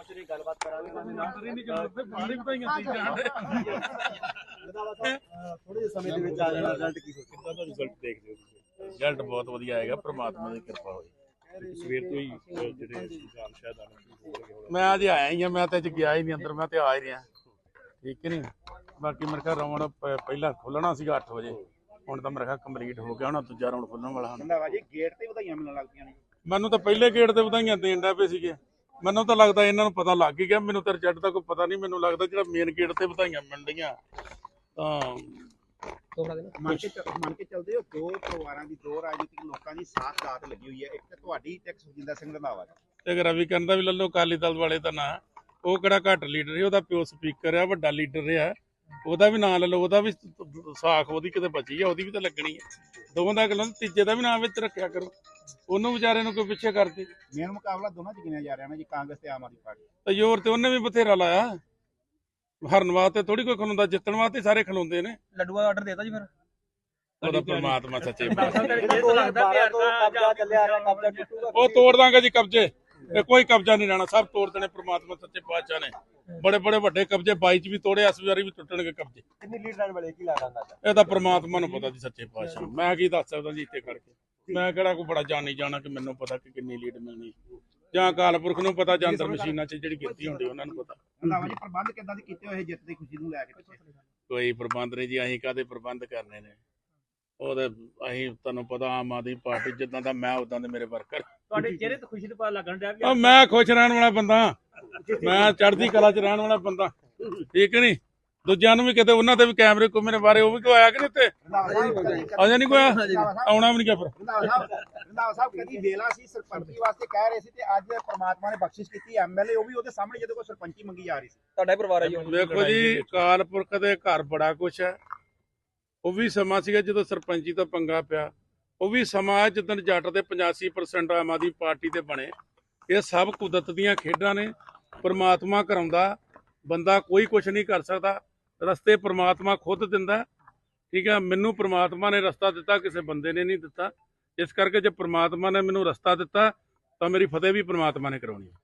ਪਹੁੰਚ ਰਹੀ ਗੱਲਬਾਤ ਕਰਾਂਗੇ ਸਾਡੇ ਨਾਲ। ਥੋੜੇ ਜਿਹੇ ਸਮੇਂ ਦੇ ਵਿੱਚ ਆ ਜਾਣਾ ਰਿਜ਼ਲਟ ਕੀ ਸੋਚਦੇ ਕਿੱਦਾਂ ਦਾ ਰਿਜ਼ਲਟ ਦੇਖਦੇ ਹੋ ਤੁਸੀਂ? ਰਿਜ਼ਲਟ ਬਹੁਤ ਵਧੀਆ ਆਏਗਾ ਪ੍ਰਮਾਤਮਾ ਦੀ ਕਿਰਪਾ ਹੋਈ ਸਵੇਰ ਤੋਂ ਹੀ ਜਿਹੜੇ ਨਿਜ਼ਾਮ ਸ਼ਾਹਦਾਨ ਮੈਂ ਅੱਜ ਆਇਆ ਹੀ ਆ ਮੈਂ ਤਾਂ ਅੱਜ ਗਿਆ ਹੀ ਨਹੀਂ ਅੰਦਰ ਮੈਂ ਤੇ ਆ ਹੀ ਰਿਹਾ। ਠੀਕ ਨਹੀਂ ਬਾਕੀ ਮੇਰੇ ਖਿਆਲ ਰਾਉਂਡ ਪਹਿਲਾਂ ਖੁੱਲਣਾ ਸੀਗਾ 8 ਵਜੇ। ਹੁਣ ਤਾਂ ਮੇਰੇ ਖਿਆਲ ਕੰਪਲੀਟ ਹੋ ਗਿਆ ਹੁਣ ਦੂਜਾ ਰਾਉਂਡ ਖੁੱਲਣ ਵਾਲਾ ਹੁਣ। ਜੀ ਗੇਟ ਤੇ ਵਧਾਈਆਂ ਮਿਲਣ ਲੱਗ ਪਈਆਂ ਨੇ। ਮੈਨੂੰ ਤਾਂ ਪਹਿਲੇ ਗੇੜ ਤੇ ਵਧਾਈਆਂ ਦੇਣ ਦਾ ਪਏ ਸੀਗੇ। ਮੈਨੂੰ ਤਾਂ ਲੱਗਦਾ ਇਹਨਾਂ ਨੂੰ ਪਤਾ ਲੱਗ ਹੀ ਗਿਆ। ਮੈਨੂੰ ਤਾਂ ਰਿਜ਼ਲਟ ਦਾ ਕੋਈ ਪਤਾ ਨਹੀਂ। ਮੈਨੂੰ ਲੱਗਦਾ ਜਿਹੜਾ ਮੇਨ ਗੇਟ ਤੇ ਵਧਾਈਆਂ ਮਿਲਣ ਡੀਆਂ ਤਾਂ ਮੰਨ ਕੇ ਚੱਲ- ਮੰਨ ਕੇ ਚੱਲਦੇ ਹੋ ਦੋ ਪਰਿਵਾਰਾਂ ਦੀ ਦੋ ਰਾਜਨੀਤਿਕ ਲੋਕਾਂ ਦੀ ਸਾਥ ਦਾਤ ਲੱਗੀ ਹੋਈ ਹੈ। ਇੱਕ ਤਾਂ ਤੁਹਾਡੀ ਤੇ ਇੱਕ ਸੁਖਜਿੰਦਰ ਸਿੰਘ ਰੰਦਾਵਾ ਦੀ ਤੇ ਅਗਰ ਰਵੀ ਕਰਨ ਦਾ ਵੀ ਲੱਲੋ ਅਕਾਲੀ ਦਲ ਵਾਲੇ ਦਾ ਨਾਂ। ਉਹ ਕਿਹੜਾ ਘੱਟ ਲੀਡਰ ਹੈ ਉਹਦਾ ਪਿਓ ਸਪੀਕਰ ਆ ਵੱਡਾ ਲੀਡਰ ਆ ਉਹਦਾ ਵੀ ਨਾਂ ਲੈ ਲਓ ਉਹਦਾ ਵੀ ਸਾਖ ਉਹਦੀ ਕਿਤੇ ਬਚੀ ਆ ਉਹਦੀ ਵੀ ਤਾਂ ਲੱਗਣੀ ਹੈ ਦੋਵਾਂ ਦਾ ਗੱਲਾਂ ਤੀਜੇ ਦਾ ਵੀ ਨਾਂ ਵਿੱਚ ਰੱਖਿਆ ਕਰੋ। ਉਹਨੂੰ ਵਿਚਾਰੇ ਨੂੰ ਕੋਈ ਪਿੱਛੇ ਕਰਦੇ। ਮੇਨ ਮੁਕਾਬਲਾ ਦੋਨਾਂ ਚ ਗਿਣਿਆ ਜਾ ਰਿਹਾ ਨਾ ਜੀ ਕਾਂਗਰਸ ਤੇ ਆਮ ਆਦਮੀ ਪਾਰਟੀ? ਤੇ ਜ਼ੋਰ ਤੇ ਉਹਨੇ ਵੀ ਬਥੇਰਾ ਲਾਇਆ। ਹਰਨ ਵਾਸਤੇ ਥੋੜੀ ਕੋਈ ਖਲੋਂਦਾ ਜਿੱਤਣ ਵਾਸਤੇ ਸਾਰੇ ਖਲੋਂਦੇ ਨੇ। ਲੱਡੂਆ ਦਾ ਆਰਡਰ ਦੇਤਾ ਜੀ ਫਿਰ? ਉਹਦਾ ਪ੍ਰਮਾਤਮਾ ਸੱਚੇ ਕਬਜ਼ਾ ਚੱਲਿਆ ਰਿਹਾ ਕਬਜ਼ਾ ਟੁੱਟੂਗਾ ਉਹ ਤੋੜ ਦਾਂਗੇ ਜੀ ਕਬਜ਼ੇ। ਕੋਈ ਕਬਜ਼ਾ ਨਹੀਂ ਰਹਿਣਾ ਸਭ ਤੋੜ ਦੇਣੇ ਪ੍ਰਮਾਤਮਾ ਸੱਚੇ ਪਾਤਸ਼ਾਹ ਨੇ। ਬੜੇ ਬੜੇ ਵੱਡੇ ਕਬਜ਼ੇ 22 ਚ ਵੀ ਤੋੜੇ ਇਸ ਵਾਰੀ ਵੀ ਟੁੱਟਣਗੇ ਕਬਜ਼ੇ। ਕਿੰਨੀ ਲੀਡ ਲੈਣ ਵਾਲੇ ਕੀ ਲੱਗਦਾ ਇਹ ਤਾਂ ਪ੍ਰਮਾਤਮਾ ਨੂੰ ਪਤਾ ਜੀ ਸੱਚੇ ਪਾਤਸ਼ਾਹ। ਮੈਂ ਕੀ ਦੱਸ ਸਕਦਾ ਜੀ ਇੱਥੇ ਖੜ ਕੇ? ਮੈਂ ਕਿਹੜਾ ਕੋਈ ਬੜਾ ਜਾਣੀ ਜਾਣਾ ਕਿ ਮੈਨੂੰ ਪਤਾ ਕਿ ਕਿੰਨੀ ਲੀਡ ਮਿਲਣੀ। ਜਾਂ ਅਕਾਲ ਪੁਰਖ ਨੂੰ ਪਤਾ ਜਾਂ ਅੰਦਰ ਮਸ਼ੀਨਾਂ 'ਚ ਜਿਹੜੀ ਗਿਣਤੀ ਹੁੰਦੀ ਉਹਨਾਂ ਨੂੰ ਪਤਾ। ਰੰਦਾਵਾ ਜੀ ਪ੍ਰਬੰਧ ਕਿੱਦਾਂ ਦੇ ਕੀਤੇ ਹੋਏ ਜਿੱਤ ਦੀ ਖੁਸ਼ੀ ਨੂੰ ਲੈ ਕੇ ਕੋਈ ਪ੍ਰਬੰਧ ਨਹੀਂ ਜੀ ਅਸੀਂ ਕਾਦੇ ਪ੍ਰਬੰਧ ਕਰਨੇ ਨੇ? ਉਹਦੇ ਅਸੀਂ ਤੁਹਾਨੂੰ ਪਤਾ ਆਮ ਆਦਮੀ ਪਾਰਟੀ ਜਿੱਦਾਂ ਦਾ ਮੈਂ ਉਦਾਂ ਦੇ ਮੇਰੇ ਵਰਕਰ। ਤੁਹਾਡੇ ਚਿਹਰੇ ਤੇ ਖੁਸ਼ੀ ਦਾ ਪਤਾ ਲੱਗਣ ਡਿਆ ਮੈਂ ਖੁਸ਼ ਰਹਿਣ ਵਾਲਾ ਬੰਦਾ। ਮੈਂ ਚੜ੍ਹਦੀ ਕਲਾ 'ਚ ਰਹਿਣ ਵਾਲਾ ਬੰਦਾ। ਠੀਕ ਨਹੀਂ? ਦੂਜਿਆਂ ਨੂੰ ਵੀ ਕਿਤੇ ਉਹਨਾਂ ਤੇ ਵੀ ਕੈਮਰੇ ਕੁਮਰੇ ਬਾਰੇ ਉਹ ਵੀ ਕੋਈ ਆਇਆ ਕਿ ਨਹੀਂ ਕਦੀ- ਅਜੇ ਨਹੀਂ ਕੋਈ? ਆਇਆ? ਆਉਣਾ ਵੀ ਨਹੀਂ ਕਿਹਾ ਫਿਰ। ਰੰਧਾਵਾ ਸਾਹਿਬ ਰੰਧਾਵਾ ਸਾਹਿਬ ਕਦੀ ਵੇਲਾ ਸੀ ਸਰਪੰਚੀ ਵਾਸਤੇ ਕਹਿ ਰਹੇ ਸੀ ਤੇ ਅੱਜ ਪ੍ਰਮਾਤਮਾ ਨੇ ਬਖਸ਼ਿਸ਼ ਕੀਤੀ ਐਮਐਲਏ ਉਹ ਵੀ ਉਹਦੇ ਸਾਹਮਣੇ ਜਦੋਂ ਕੋਈ ਸਰਪੰਚੀ ਮੰਗੀ ਜਾ ਰਹੀ ਸੀ। ਤੁਹਾਡਾ ਹੀ ਪਰਿਵਾਰ ਹੈ ਜੀ ਵੇਖੋ ਜੀ ਅਕਾਲ ਪੁਰਖ ਦੇ ਘਰ ਬੜਾ ਕੁਛ ਹੈ। ਉਹ ਵੀ ਸਮਾਂ ਸੀਗਾ ਜਦੋਂ ਸਰਪੰਚੀ ਤੋਂ ਪੰਗਾ ਪਿਆ। ਉਹ ਵੀ ਸਮਾਂ ਹੈ ਜਦੋਂ ਜੱਟ ਦੇ 85% ਆਮ ਆਦਮੀ ਪਾਰਟੀ ਦੇ ਬਣੇ। ਇਹ ਸਭ ਕੁਦਰਤ ਦੀਆਂ ਖੇਡਾਂ ਨੇ। ਪਰਮਾਤਮਾ ਕਰਾਉਂਦਾ, ਬੰਦਾ ਕੋਈ ਕੁਛ ਨਹੀਂ ਕਰ ਸਕਦਾ, ਰਸਤੇ ਪਰਮਾਤਮਾ ਖੁਦ ਦਿੰਦਾ, ਠੀਕ ਹੈ, ਮੈਨੂੰ ਪਰਮਾਤਮਾ ਨੇ ਰਸਤਾ ਦਿੱਤਾ, ਕਿਸੇ ਬੰਦੇ ਨੇ ਨਹੀਂ ਦਿੱਤਾ, ਇਸ ਕਰਕੇ ਜੇ ਪ੍ਰਮਾਤਮਾ ਨੇ ਮੈਨੂੰ ਰਸਤਾ ਦਿੱਤਾ, ਤਾਂ ਮੇਰੀ ਫਤਿਹ ਵੀ ਪਰਮਾਤਮਾ ਨੇ ਕਰਾਉਣੀ ਹੈ।